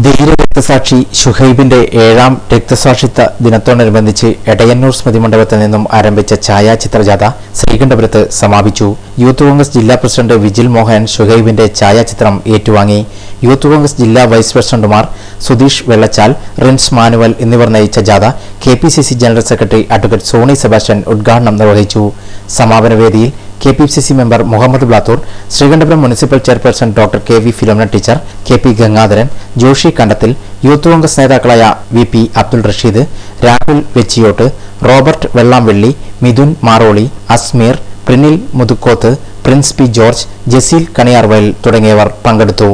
ധീരരക്തസാക്ഷി ഷുഹൈബിന്റെ ഏഴാം രക്തസാക്ഷിത്വ ദിനത്തോടനുബന്ധിച്ച് എടയന്നൂർ സ്മൃതി മണ്ഡപത്തിൽ നിന്നും ആരംഭിച്ച ഛായാചിത്രജാഥ ശ്രീകണ്ഠപുരത്ത് സമാപിച്ചു. യൂത്ത് കോൺഗ്രസ് ജില്ലാ പ്രസിഡന്റ് വിജിൽ മോഹൻ ഷുഹൈബിന്റെ ഛായാചിത്രം ഏറ്റുവാങ്ങി. യൂത്ത് കോൺഗ്രസ് ജില്ലാ വൈസ് പ്രസിഡന്റുമാർ സുധീഷ് വെള്ളച്ചാൽ റിൻസ് മാനുവൽ എന്നിവർ നയിച്ച ജാഥ K P C C general secretary advocate Soni Sebastian ഉദ്ഘാടനം നിർവഹിച്ചു. സമാപന വേദിയിൽ K P C C member Muhammad Blathur Sreekandapuram municipal chairperson doctor K V Philomena teacher K P Gangadharan Joshi Kandathil youth Congress നേതാക്കളായ V P Abdul Rasheed Rahul Vechiyot Robert Vellamvelli Mithun Maroli Asmeer Prinil Muthukoth Prince P George Jaseel Kaniyarvayal തുടങ്ങിയവർ പങ്കെടുത്തു.